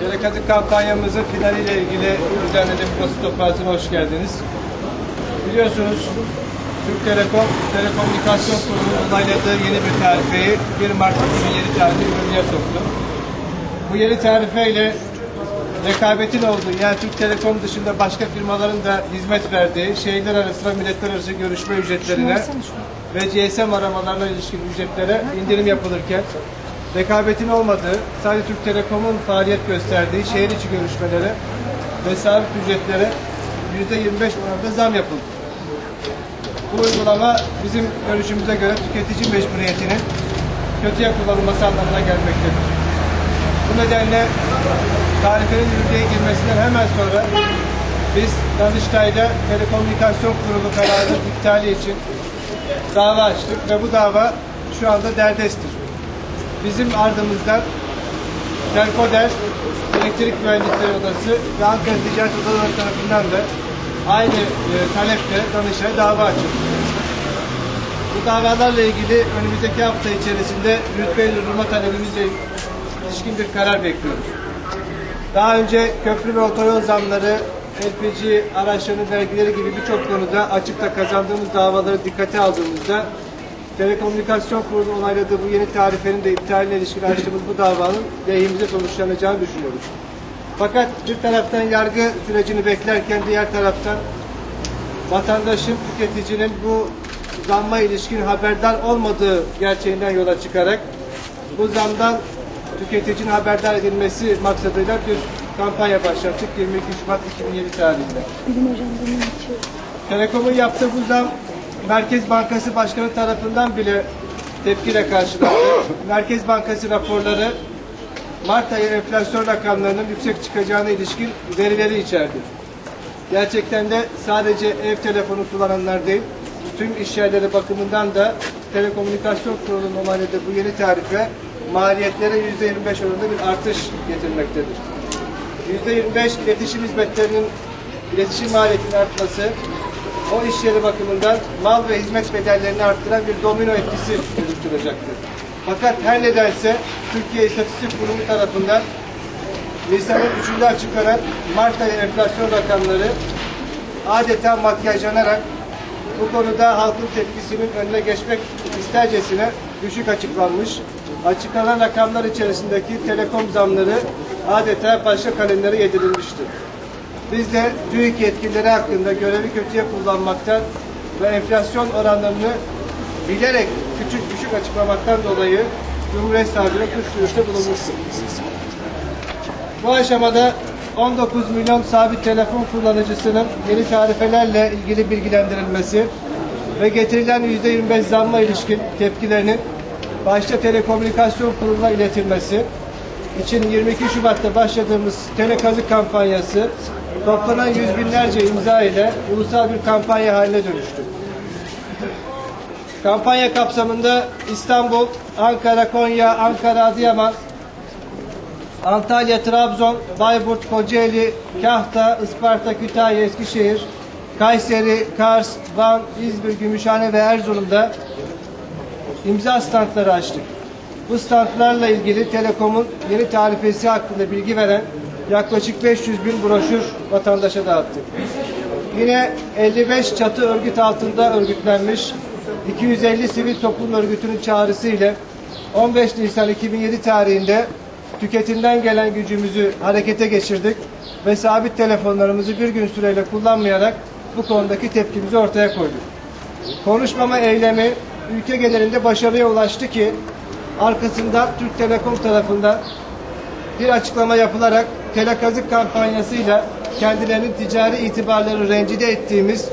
Telekazı kampanyamızın finaliyle ilgili düzenlediğimiz basın toplantısına hoş geldiniz. Biliyorsunuz Türk Telekom, Telekomünikasyon Kurumu onayladığı yeni bir tarifeyi 1 Mart 2007 tarihinde yürürlüğe soktu. Bu yeni tarifeyle rekabetin olduğu, yani Türk Telekom dışında başka firmaların da hizmet verdiği şehirler arası ve milletler arası görüşme ücretlerine ve GSM aramalarına ilişkin ücretlere indirim yapılırken rekabetin olmadığı, sadece Türk Telekom'un faaliyet gösterdiği şehir içi görüşmelere ve sabit ücretlere %25 oranında zam yapıldı. Bu uygulama bizim görüşümüze göre tüketici mecburiyetinin kötüye kullanılması anlamına gelmektedir. Bu nedenle tarifenin yürürlüğe girmesinden hemen sonra biz Danıştay'da Telekomünikasyon Kurulu kararının iptali için dava açtık ve bu dava şu anda derdestir. Bizim ardımızdan Telkoder, Elektrik Mühendisleri Odası ve Ankara Ticaret Odaları tarafından da aynı e, talepte Danıştay'a dava açıldı. Bu davalarla ilgili önümüzdeki hafta içerisinde rütbe durdurma talebimizle ilişkin bir karar bekliyoruz. Daha önce köprü ve otoyol zamları, LPG araçlarının vergileri gibi birçok konuda açıkta kazandığımız davaları dikkate aldığımızda Telekomünikasyon Kurulu'nun onayladığı bu yeni tarifenin de iptaline ilişkin açtığımız bu davanın lehimize sonuçlanacağını düşünüyoruz. Fakat bir taraftan yargı sürecini beklerken diğer taraftan vatandaşın, tüketicinin bu zamma ilişkin haberdar olmadığı gerçeğinden yola çıkarak bu zamdan tüketicinin haberdar edilmesi maksadıyla bir kampanya başlattık 22 Şubat 2007 tarihinde. Telekom'un yaptığı bu zam Merkez Bankası Başkanı tarafından bile tepkiyle karşılandı. Merkez Bankası raporları Mart ayı enflasyon rakamlarının yüksek çıkacağına ilişkin verileri içerdi. Gerçekten de sadece ev telefonu kullananlar değil, tüm iş yerleri bakımından da Telekomünikasyon Kurulu'nun onayladığı bu yeni tarife maliyetlere %25 oranında bir artış getirmektedir. %25 iletişim hizmetlerinin iletişim maliyetinin artması, o iş yeri bakımından mal ve hizmet bedellerini arttıran bir domino etkisi oluşturacaktır. Fakat her nedense Türkiye İstatistik Kurumu tarafından Nisan'ın 3'ünde açıklanan Mart ayı enflasyon rakamları adeta makyajlanarak bu konuda halkın tepkisinin önüne geçmek istercesine düşük açıklanmış. Açıklanan rakamlar içerisindeki telekom zamları adeta başka kalemlere yedirilmiştir. Biz de TÜİK yetkilileri hakkında görevi kötüye kullanmaktan ve enflasyon oranlarını bilerek küçük düşük açıklamaktan dolayı Cumhuriyet Savcılığı suç duyurusunda bulunmuştur. Bu aşamada 19 milyon sabit telefon kullanıcısının yeni tarifelerle ilgili bilgilendirilmesi ve getirilen %25 zamma ilişkin tepkilerinin başta Telekomünikasyon Kurulu'na iletilmesi için 22 Şubat'ta başladığımız telekazı kampanyası toplanan yüz binlerce imza ile ulusal bir kampanya haline dönüştü. Kampanya kapsamında İstanbul, Ankara, Konya, Ankara, Adıyaman, Antalya, Trabzon, Bayburt, Kocaeli, Kahta, Isparta, Kütahya, Eskişehir, Kayseri, Kars, Van, İzmir, Gümüşhane ve Erzurum'da imza standları açtık. Bu standlarla ilgili Telekom'un yeni tarifesi hakkında bilgi veren yaklaşık 500 bin broşür vatandaşa dağıttık. Yine 55 çatı örgüt altında örgütlenmiş 250 sivil toplum örgütünün çağrısıyla 15 Nisan 2007 tarihinde tüketimden gelen gücümüzü harekete geçirdik ve sabit telefonlarımızı bir gün süreyle kullanmayarak bu konudaki tepkimizi ortaya koyduk. Konuşmama eylemi ülke genelinde başarıya ulaştı ki arkasından Türk Telekom tarafından bir açıklama yapılarak telekazık kampanyasıyla kendilerinin ticari itibarları rencide ettiğimiz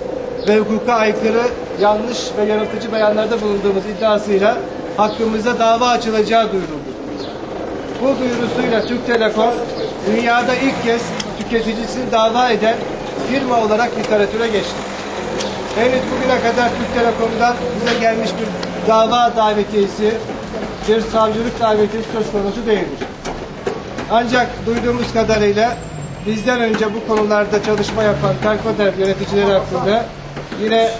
ve hukuka aykırı yanlış ve yanıltıcı beyanlarda bulunduğumuz iddiasıyla hakkımızda dava açılacağı duyuruldu. Bu duyurusuyla Türk Telekom dünyada ilk kez tüketicisini dava eden firma olarak literatüre geçti. Henüz bugüne kadar Türk Telekom'dan bize gelmiş bir dava davetiyesi, bir savcılık davetiyesi söz konusu değildir. Ancak duyduğumuz kadarıyla bizden önce bu konularda çalışma yapan Telkoder yöneticileri hakkında yine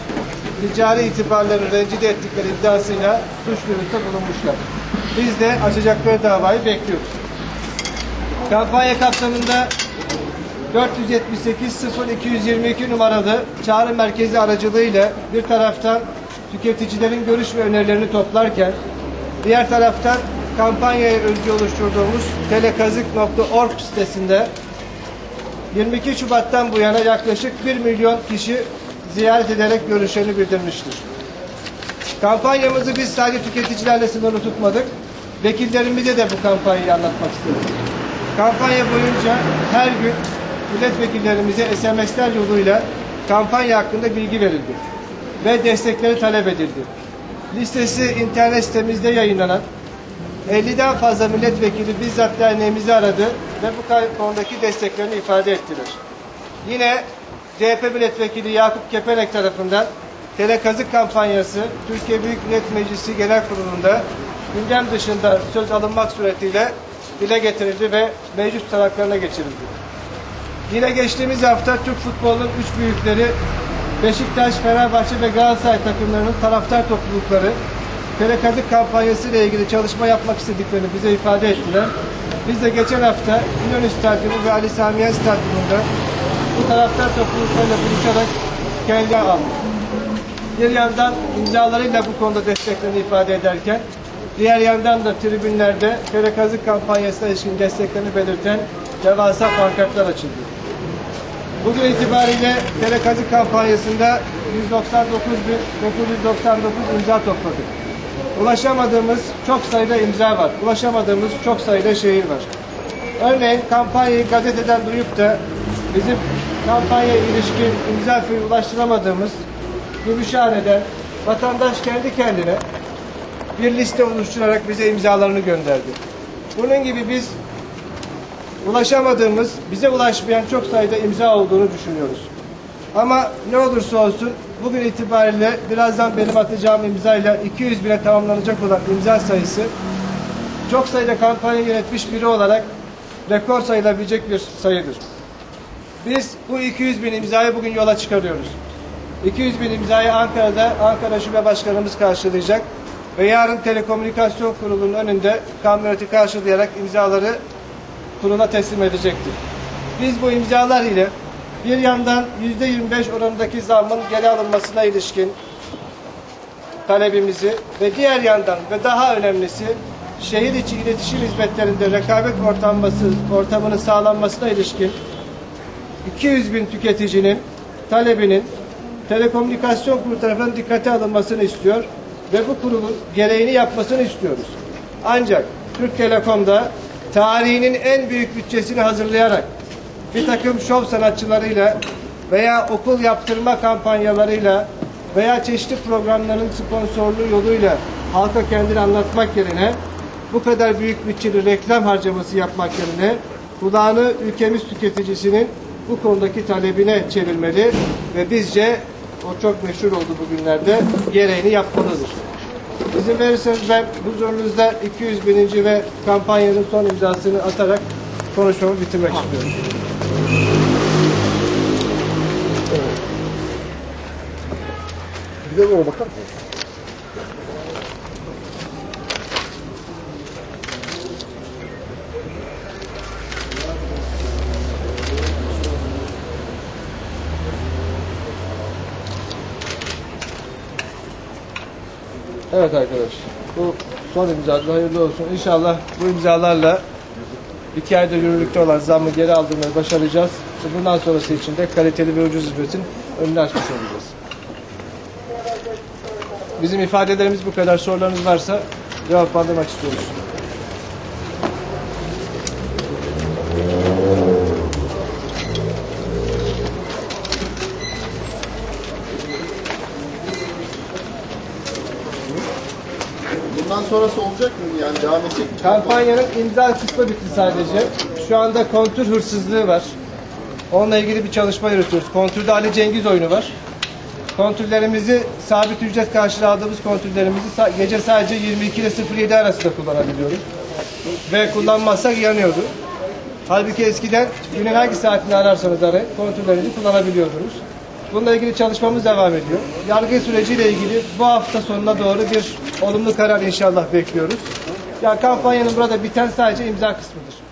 ticari itibarları rencide ettikleri iddiasıyla suç duyurusunda bulunmuşlar. Biz de açacakları davayı bekliyoruz. Kampanya kapsamında 478 0222 numaralı çağrı merkezi aracılığıyla bir taraftan tüketicilerin görüş ve önerilerini toplarken diğer taraftan kampanyaya özgü oluşturduğumuz telekazık.org sitesinde 22 Şubat'tan bu yana yaklaşık 1 milyon kişi ziyaret ederek görüşlerini bildirmiştir. Kampanyamızı biz sadece tüketicilerle sınırlı tutmadık. Vekillerimize de bu kampanyayı anlatmak istedik. Kampanya boyunca her gün milletvekillerimize SMS'ler yoluyla kampanya hakkında bilgi verildi ve destekleri talep edildi. Listesi internet sitemizde yayınlanan 50'den fazla milletvekili bizzat derneğimizi aradı ve bu konudaki desteklerini ifade ettiler. Yine CHP milletvekili Yakup Kepenek tarafından telekazık kampanyası Türkiye Büyük Millet Meclisi Genel Kurulu'nda gündem dışında söz alınmak suretiyle dile getirildi ve meclis tutanaklarına geçirildi. Yine geçtiğimiz hafta Türk futbolunun üç büyükleri Beşiktaş, Fenerbahçe ve Galatasaray takımlarının taraftar toplulukları telekazık kampanyası ile ilgili çalışma yapmak istediklerini bize ifade ettiler. Biz de geçen hafta İnönü Stadyumu ve Ali Sami Yen Stadyumu'nda bu taraftar topluluklarıyla buluşarak kendi aldık. Bir yandan imzalarıyla bu konuda desteklerini ifade ederken diğer yandan da tribünlerde telekazık kampanyasına ilişkin desteklerini belirten devasa pankartlar açıldı. Bugün itibariyle telekazık kampanyasında 199.999 imza topladık. Ulaşamadığımız çok sayıda imza var. Ulaşamadığımız çok sayıda şehir var. Örneğin kampanyayı gazeteden duyup da bizim kampanya ilişkin imza fiyatı ulaştıramadığımız Gümüşhane'den vatandaş kendi kendine bir liste oluşturarak bize imzalarını gönderdi. Bunun gibi biz ulaşamadığımız, bize ulaşmayan çok sayıda imza olduğunu düşünüyoruz. Ama ne olursa olsun bugün itibariyle birazdan benim atacağım imzayla 200 bine tamamlanacak olan imza sayısı çok sayıda kampanya yönetmiş biri olarak rekor sayılabilecek bir sayıdır. Biz bu 200 bin imzayı bugün yola çıkarıyoruz. 200 bin imzayı Ankara'da Ankara Şube Başkanımız karşılayacak ve yarın Telekomünikasyon Kurulu'nun önünde kamyoneti karşılayarak imzaları kurula teslim edecektir. Biz bu imzalar ile bir yandan yüzde 25 oranındaki zammın geri alınmasına ilişkin talebimizi ve diğer yandan ve daha önemlisi şehir içi iletişim hizmetlerinde rekabet ortamması, ortamının sağlanmasına ilişkin 200 bin tüketicinin talebinin telekomünikasyon kurulu tarafından dikkate alınmasını istiyor ve bu kurulun gereğini yapmasını istiyoruz. Ancak Türk Telekom'da tarihinin en büyük bütçesini hazırlayarak bir takım şov sanatçılarıyla veya okul yaptırma kampanyalarıyla veya çeşitli programların sponsorluğu yoluyla halka kendini anlatmak yerine bu kadar büyük bütçeli reklam harcaması yapmak yerine kulağını ülkemiz tüketicisinin bu konudaki talebine çevirmeli ve bizce o çok meşhur oldu bugünlerde gereğini yapmalıdır. İzin verirseniz ben huzurunuzda 200 bininci ve kampanyanın son imzasını atarak konuşmamı bitirmek istiyorum. Bir de ona bakar mısın? Evet arkadaş. Bu son imzadır. Hayırlı olsun. İnşallah bu imzalarla iki ayda yürürlükte olan zammı geri aldırmayı başaracağız. Bundan sonrası için de kaliteli ve ucuz hizmetin önünü açmış olacağız. Bizim ifadelerimiz bu kadar. Sorularınız varsa cevaplandırmak istiyoruz. Bundan sonrası olacak mı? Yani devam? Kampanyanın imza kısmı bitti sadece. Şu anda kontür hırsızlığı var. Onunla ilgili bir çalışma yürütüyoruz. Kontürde Ali Cengiz oyunu var. Kontürlerimizi sabit ücret karşılığı aldığımız kontürlerimizi gece sadece 22 ile 07 arasında kullanabiliyoruz. Ve kullanmazsak yanıyordu. Halbuki eskiden günün hangi saatini ararsanız arayın kontürlerinizi kullanabiliyordunuz. Bununla ilgili çalışmamız devam ediyor. Yargı süreciyle ilgili bu hafta sonuna doğru bir olumlu karar inşallah bekliyoruz. Yani kampanyanın burada biten sadece imza kısmıdır.